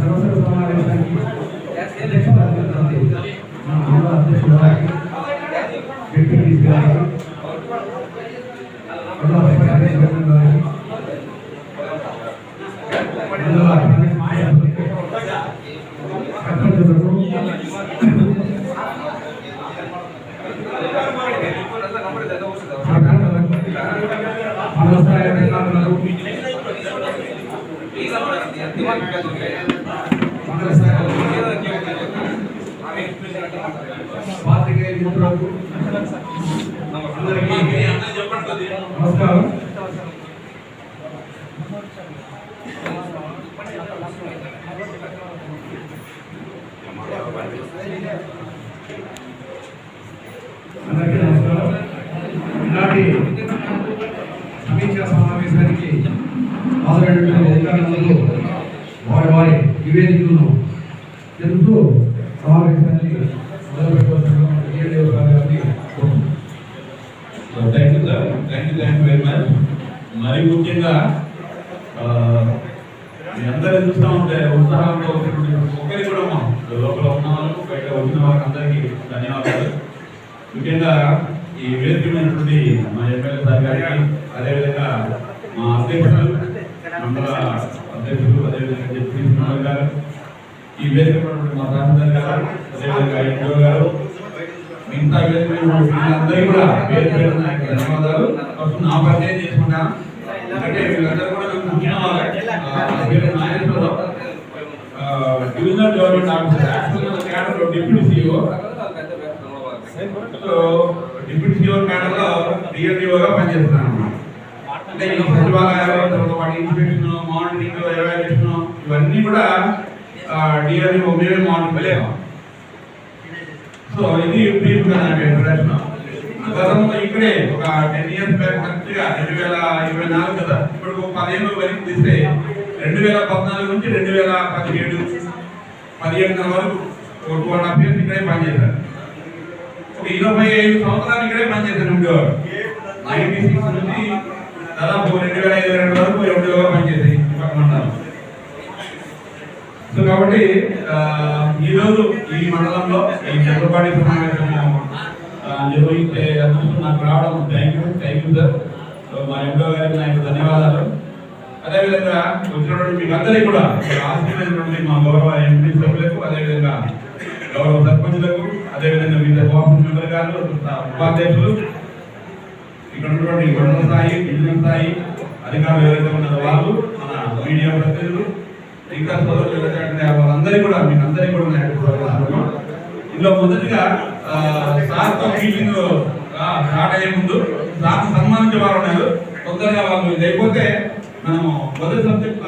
సంవత్సర సమావేశానికి అధ్యక్షత వహిస్తున్నది మా జిల్లా అధ్యక్షుడు పాత్రికేయ మిత్రులకు అందరికీ నమస్కారం అందరికీ నమస్కారం ఈనాటి సమీక్షా సమావేశానికి హాజరైనటువంటి అధికారులందరూ వారి వారి నివేదికలను మరి ముఖ్యంగా మీ అందరూ చూస్తూ ఉంటే ఉత్సాహంతో ఒకరి కూడా మా లోపల ఉన్న వాళ్ళు బయట వచ్చిన వారికి అందరికీ ధన్యవాదాలు. ముఖ్యంగా ఈ వేదికమైనటువంటి మా ఎమ్మెల్యే సార్ గారికి అదేవిధంగా మా అధ్యక్షులు మండల అధ్యక్షులు అదేవిధంగా డిప్యూటీ స్పీకర్ గారు ఈ వేదిక మా తహసీల్దార్ గారు అదేవిధంగా ఎంఓ గారు మిగతా వేదిక అందరికీ కూడా పేరు పేరు ధన్యవాదాలు. ఫస్ట్ నా పరిచయం చేసుకుంటాను. ఎందుకంటే వీళ్ళందరూ కూడా నాకు ముఖ్యమైన వాళ్ళే. ఆ, నా పేరు నాగేశ్వరరావు ఆ, డివిజనల్ గవర్నమెంట్ ఆఫీసర్. యాక్చువల్గా cadre deputy CEO. So deputy CEO క్యాడర్లో డిఆర్డిఓగా పనిచేస్తున్నాను. అంటే సచివాలయాలు వాటి ఇన్స్పెక్షన్ మానిటరింగ్ ఎవాల్యుయేషన్ ఇవన్నీ కూడా డిఆర్డిఓ మేమే మానిటర్ సో ఇది బ్రీఫ్గా నాకు ఇంట్రడక్షన్ గతంలో ఇక్కడే ఒక టెన్ ఇయర్స్ బ్యాక్ మంచిగా రెండు వేల ఇరవై నాలుగు కదా? ఇప్పుడు ఒక పదిహేను వరకు తీస్తే రెండు వేల పద్నాలుగు నుంచి రెండు వేల పదిహేడు పదిహేడున్నర వరకు ఒక టూ అండ్ హాఫ్ ఇయర్స్ ఇక్కడే పనిచేశారు ఒక ఇరవై ఐదు సంవత్సరాలు ఇక్కడే పనిచేశాను ఉండేవారు నైన్టీ సిక్స్ నుంచి దాదాపు రెండు వేల ఐదు రెండు వరకు ఎండిఓగా పనిచేసాయి మండలం సో కాబట్టి ఈరోజు ఈ మండలంలో ఈ చంద్రబాబు సమావేశం నిర్వహించే అందుకు నాకు రావడం thank you thank you sir. మా ఎంపీ గారికి నా యొక్క ధన్యవాదాలు. అదేవిధంగా వచ్చినటువంటి మీకు అందరికీ కూడా ఆశీర్వదించినటువంటి మా గౌరవ ఎంపీ సభ్యులకు అదేవిధంగా గౌరవ సర్పంచులకు అదేవిధంగా వివిధ కోఆపరేటివ్ మెంబర్ గారు ఉపాధ్యక్షులు ఇక్కడ ఉన్నటువంటి మండల స్థాయి డివిజన్ స్థాయి అధికారులు ఎవరైతే ఉన్నారో వాళ్ళు మన మీడియా ప్రతినిధులు ఇంకా సోదరులు వాళ్ళందరికీ కూడా మీకు అందరికీ కూడా నా యొక్క ఇందులో మొదటిగా ఆ, సార్తో మీటింగ్ ఆ, స్టార్ట్ అయ్యే ముందు సార్ సన్మానించే వారు ఉన్నారు తొందరగా వాళ్ళు అయిపోతే మనము మొదటి సబ్జెక్ట్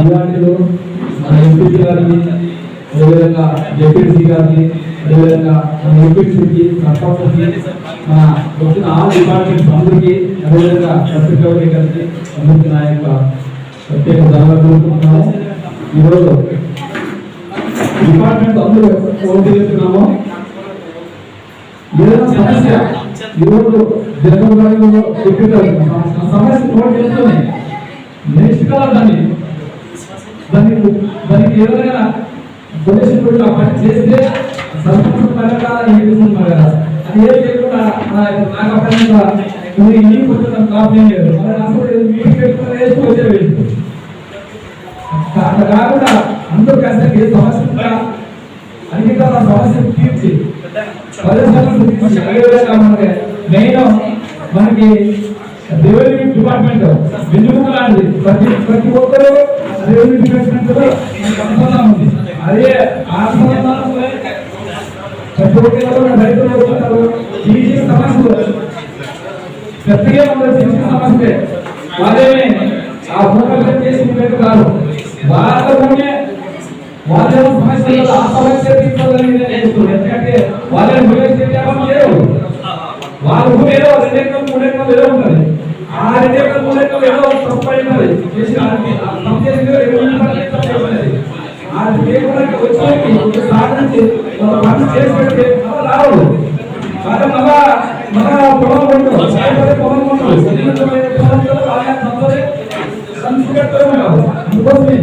ఇలాంటిలో మన ఎంపీసీ గారికి, అదేవిధంగా జెడ్పీసీ గారికి, అదేవిధంగా మన ఎంపీసీకి, సర్పంచ్కి, మన వచ్చిన ఆ డిపార్ట్మెంట్స్ అందరికీ, అదేవిధంగా సెక్రటరీ గారికి, అందరికీ నా యొక్క ప్రత్యేక ధన్యవాదాలు తెలుపుతున్నాము. ఈరోజు డిపార్ట్మెంట్ అందరూ ఓటు చేస్తున్నాము ఏదైనా సమస్య ఈరోజు జనరల్ గారిలో సమస్య నోట్ చేస్తుంది నెక్స్ట్ కాలం దాన్ని దానికి దానికి ఏదైనా డొనేషన్ పెట్టి ఆ పని చేస్తే సర్పంచ్ పరంగా ఏడుస్తున్నారు కదా. అది ఏం నాకు ఈ కాపీ లేదు మరి అసలు మీటింగ్ పెట్టుకుని వేస్తూ అట్లా కాకుండా అందరూ ఏ సమస్య ఉందా అన్ని కదా సమస్య తీర్చి మనకి మెయిన్ మనకి రెవెన్యూ డిపార్ట్మెంట్ వెన్నుముక లాంటిది. ప్రతి ప్రతి ఒక్కరు రెవెన్యూ డిపార్ట్మెంట్లో అనుసంధానం ఉంది. అదే ఆ అనుసంధానం ప్రతి ఒక్కరు రైతులు వస్తున్నారు ఈ సమస్యలు పెద్దగా ఉండదు చిన్న సమస్య వాళ్ళేమే ఆ భూములు చేసి కాదు వాళ్ళలోనే వాళ్ళ సమస్యలు ఆ సమస్య తీసుకోవాలని నేను ఎందుకంటే వాళ్ళని భూమి చేయాలని లేవు వాళ్ళ భూమి ఏదో రెండు ఎకరం మూడు ఎకరం ఏదో ఉంటుంది ఆ రెండు మూడు ఎకరాలు ఏదో తప్పు అయినది ఆ తప్పు వచ్చేకి ఒక పని చేసి పెడితే రావు మన పొలం ఉండదు పొలం ఉండదు అందుకోసమే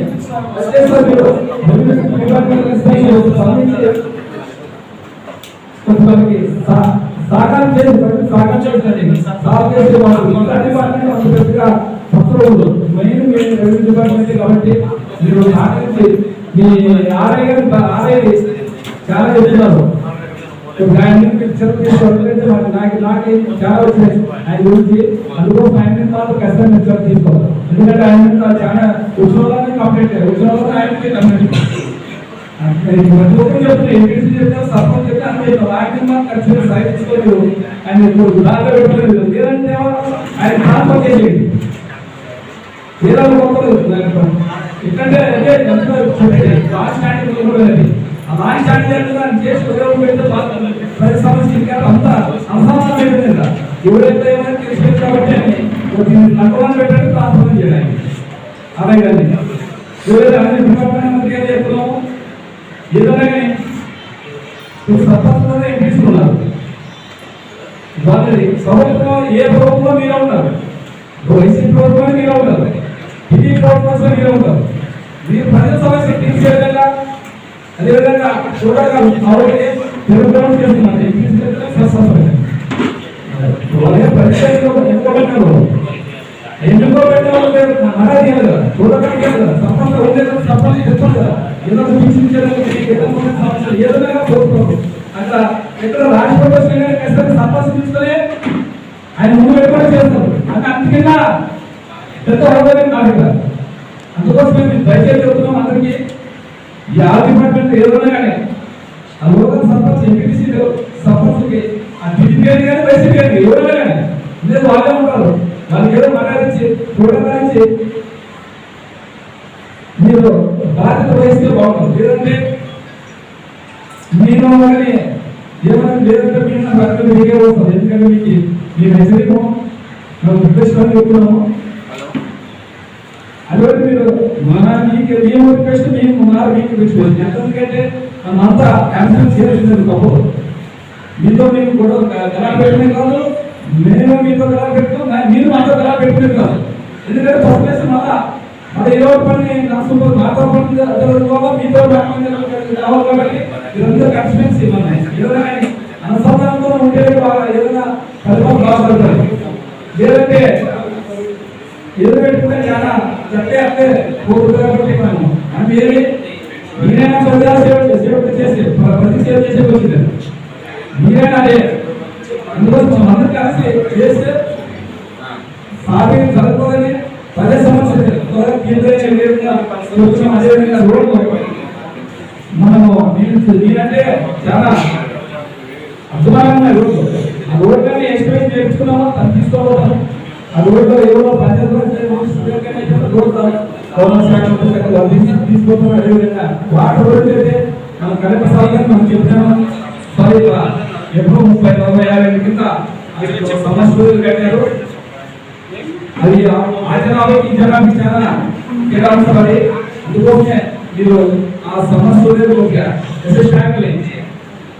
కొంతమందికి చేసి చేస్తుంది సాగు చేసే వాళ్ళు అంత పెద్దగా మెయిన్ మెయిన్ రెవెన్యూ డిపార్ట్మెంట్ కాబట్టి మీరు సహకరించి మీ ఆర్ఐ గారి ఆర్ఐ చాలా చెప్తున్నారు. ఆయన పిక్చర్ తీసుకోవాలంటే నాకు నాకు చాలా వచ్చినాయి. ఆయన గురించి ఆయన మీద మాత్రం ఖచ్చితంగా పిక్చర్ తీసుకోవాలి. ఎందుకంటే ఆయన మీద చాలా కంప్లీట్ ఆయనకి కంప్లీట్ ప్రతి ఒక్కరు ఎంపీసీ సర్పంచ్ చెప్తే అన్ని ఖచ్చితంగా సాధించుకోలేదు ఆయన ఇప్పుడు పెట్టలేదు లేదంటే ఆయన ట్రాన్స్ఫర్ ఎందుకంటే అదే ఎంత చెప్పేది స్టాండింగ్ కూడా ఆ లాస్ట్ స్టాండింగ్ దాన్ని చేసి ఉపయోగం ప్రతి సమస్య ఇంకా అంత అసమానం అయిపోయింది ఎవరైతే ఏమైనా తెలిసిపోయింది కాబట్టి అని నక్కవాన్ని పెట్టండి ట్రాన్స్ఫర్ చేయడానికి అలాగే ఎవరైతే అన్ని డిపార్ట్మెంట్ ఏదైనా కానీ ప్రభుత్వం ఏ ఉంటారు వైసీపీ ప్రభుత్వం మీరు ఉంటారు టీడీ ప్రభుత్వం మీరు ఉంటారు మీరు ప్రజల సమస్య తీర్చే విధంగా అదేవిధంగా చూడగా ఆల్రెడీ తెలుగుదనం చేస్తున్నారు. వాళ్ళే పరిచయంలో ఎందుకో పెట్టారు. ఎందుకో పెట్టారు మరాఠీ కదా చూడడానికి కదా సంపద ఉండే సంపద చెప్తారు కదా. ఏదో తీర్చించడానికి సమస్య ఏదైనా కోరుకోరు? అట్లా ఎక్కడ రాష్ట్ర సంపద తీసుకొని ఆయన ముందు పెట్టుకొని చేస్తారు. అంటే పెద్ద అందుకోసమే మేము దయచేసి చెబుతున్నాం అందరికీ. ఈ ఆర్ డిపార్ట్మెంట్ ఏదైనా కానీ ఆ లోకల్ సర్పంచ్ ఎంపీటీసీ సర్పంచ్కి ఆ టీడీపీ కానీ కానీ వైసీపీ కానీ ఎవరైనా కానీ లేదు వాళ్ళే ఉంటారు. వాళ్ళకి ఏదో మర్యాదించి చూడడానికి మీరు బాధ్యత వహిస్తే బాగుంటుంది. లేదంటే నేను కానీ ఏమైనా లేదంటే మీరు నా భర్త మీకే వస్తుంది. ఎందుకంటే మీకు మీ హెచ్చరికము మేము రిక్వెస్ట్ చెప్తున్నాము. అటువంటి మీరు మన మీకు మేము రిక్వెస్ట్ మేము ఉన్నారు మీకు రిక్వెస్ట్ ఎందుకంటే మనంతా క్యాన్సిల్ చేయాల్సింది తప్పు మీతో మేము కూడా గలా పెట్టినే కాదు మేము మీతో గలా పెట్టుకోం మీరు మాతో గలా పెట్టుకునే కాదు. ఎందుకంటే ఫస్ట్ ప్లేస్ మళ్ళా మరి ఏదో పని నష్టం మాతో పని జరగదు మీతో పని కాబట్టి ఇదంతా కన్సిస్టెన్సీ మన ఏదైనా అనుసంధానంతో ఉంటే ఏదైనా ఫలితం బాగుపడతారు లేదంటే ఏదో పెట్టుకుంటే చాలా చట్టే అట్టే పోతుంది మనం మనం ఏమి మీరైనా ప్రజా సేవ సేవ చేసి ప్రతి సేవ చేసే వచ్చింది మీరైనా అదే. అందుకోసం అందరూ కలిసి చేస్తే సాగి జరగదని పదే సమస్య త్వరగా కేంద్రీయ విధంగా వచ్చిన అదే రోడ్డు మనము నేను నేనంటే చాలా అద్భుతంగా ఉన్నాయి ఆ కానీ తను తీసుకోబోతాను ఆ రోడ్లో ఎవరో బాధ్యత తీసుకోవడం అదేవిధంగా వాటర్ రోడ్డు అయితే మన కలెక్టర్ సార్ గారు మనం చెప్తాము సారీ ఎప్పుడో ముప్పై నలభై యాభై కింద సమస్యలు కట్టారు. అది ఆ జనాభాకి ఈ జనాభాకి చాలా కేటాంశం అది అందుకోసమే మీరు ఆ సమస్యలే కొద్దిగా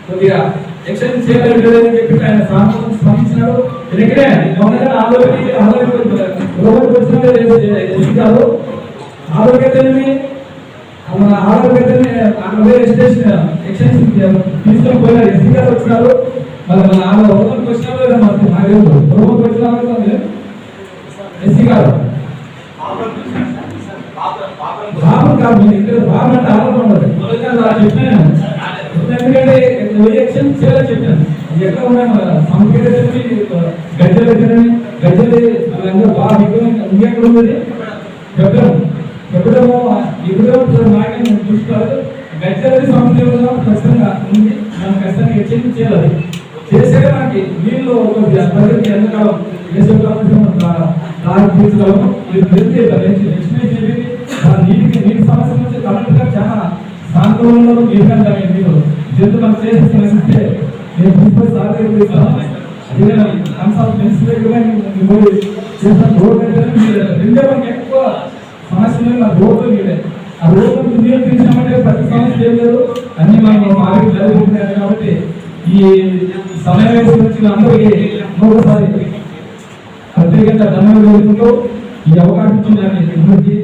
కొద్దిగా ఎక్స్టెండ్ చేయగలిగేదని చెప్పి ఆయన సాంతం స్పందించినాడు ఎందుకంటే మొన్నగా ఆలోచన ఆలోచన ఆరోగ్యతని మన ఆరోగ్యతని అక్కడ స్టేషన్ ఎక్స్టెన్షన్ తీసుకొని పోయినారు ఎస్సీ గారు వచ్చినారు మరి మన ఆమె రోడ్డుకి వచ్చినారు మనకు నాకు వచ్చినారు ఎస్సీ గారు. బాబు కాదు బాబు అంటే ఆలోచన అలా చెప్పాను ఎందుకంటే ఎలక్షన్ చేయాలని చెప్పాను ఎక్కడ ఉన్నాయి సంకేతీ గజ్జలు దగ్గరని గజ్జలు అందరూ బాగా విగ్రహం ఇంకెక్కడ ఉంది చెప్పడం. చెప్పడము ఇప్పుడు నాయకులు చూసుకోవాలి గజ్జలది సంస్థ ఖచ్చితంగా ఉంది. మనం ఖచ్చితంగా హెచ్చరిక చేయాలి. చేసే మనకి వీళ్ళు ఒక ప్రజలకి ఎంతకాలం దేశంలో దాని మీరు ఎక్స్ప్లెయిన్ చేయండి నీటికి నీటి సమస్య నుంచి కలెక్టర్ గారు చాలా సాంత్వనంలో నిర్ణయంగా మీరు ఎందుకు మనం చేసి ప్రశ్నిస్తే నేను ప్రిన్సిపల్ సార్ దగ్గర అదే కన్సల్ట్ ప్రిన్సిపల్ దగ్గర చేసిన రోడ్ రెండే మనకి ఎక్కువ సమస్యలు నా ఆ రోడ్లు మీరే ఆ రోడ్లు నియంత్రించామంటే ప్రతి సమస్య ఏం లేదు. అన్ని మనం మార్కెట్ జరుగుతున్నాయి కాబట్టి ఈ సమయం వేసి వచ్చిన అందరికీ మరొకసారి ప్రత్యేకంగా ధన్యవాదాలు ఈ అవకాశం ఇచ్చిన అందరికీ